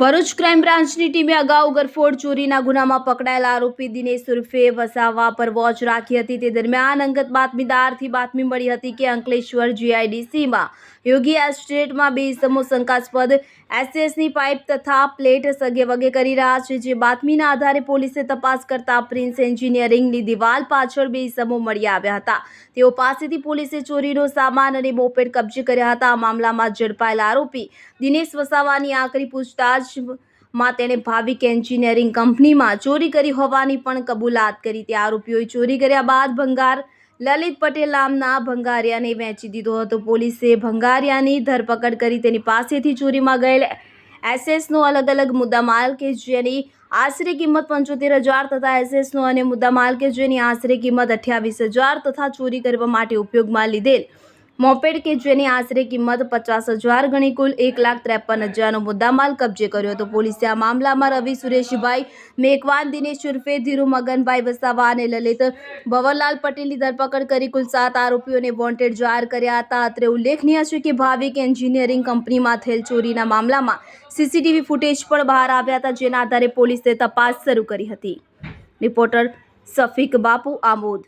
Bharuch crime બ્રાન્ચની ટીમે અગાઉ ગરફોડ ચોરીના ગુનામાં પકડાયેલા આરોપી દિનેશ ઉર્ફે વસાવા પર વોચ રાખી હતી. તે દરમિયાન અંગત બાતમીદારથી બાતમી મળી હતી કે અંકલેશ્વર જીઆઈડીસીમાં યોગી એસ્ટેટમાં બે ઇસમો શંકાસ્પદ એસએસની પાઇપ તથા પ્લેટ સગે વગે કરી રહ્યા છે, જે બાતમીના આધારે પોલીસે તપાસ કરતા પ્રિન્સ એન્જિનિયરિંગની દિવાલ પાછળ બે ઇસમો મળી આવ્યા હતા. તેઓ પાસેથી પોલીસે ચોરીનો સામાન અને મોપેડ કબજે કર્યા હતા. આ મામલામાં ઝડપાયેલા આરોપી દિનેશ વસાવાની આકરી પૂછતાછમાં તેણે ભાવિક એન્જિનિયરિંગ કંપનીમાં ચોરી કરી હોવાની પણ કબૂલાત કરી. તે આરોપીઓએ ચોરી કર્યા બાદ ભંગાર લલિત પટેલ નામના ભંગારિયાને વેચી દીધો હતો. પોલીસે ભંગારિયાની ધરપકડ કરી તેની પાસેથી ચોરીમાં ગયેલ એસએસનો અલગ અલગ મુદ્દામાલ કે જેની આશરે કિંમત પંચોતેર હજાર તથા એસએસનો અને મુદ્દામાલ કે જેની આશરે કિંમત અઠ્યાવીસ હજાર તથા ચોરી કરવા માટે ઉપયોગમાં લીધેલ મોપેડ કે જેની આશરે કિંમત પચાસ હજાર ગણી કુલ એક લાખ ત્રેપન હજારનો મુદ્દામાલ કબજે કર્યો હતો. પોલીસે આ મામલામાં રવિ સુરેશભાઈ મેઘવાન, દિનેશ ઉર્ફે, ધીરુ મગનભાઈ વસાવા અને લલિત ભવરલાલ પટેલની ધરપકડ કરી કુલ સાત આરોપીઓને વોન્ટેડ જાહેર કર્યા હતા. અત્રે ઉલ્લેખનીય છે કે ભાવિક એન્જિનિયરિંગ કંપનીમાં થયેલ ચોરીના મામલામાં સીસીટીવી ફૂટેજ પણ બહાર આવ્યા હતા, જેના આધારે પોલીસે તપાસ શરૂ કરી હતી. રિપોર્ટર સફીક બાપુ આમોદ.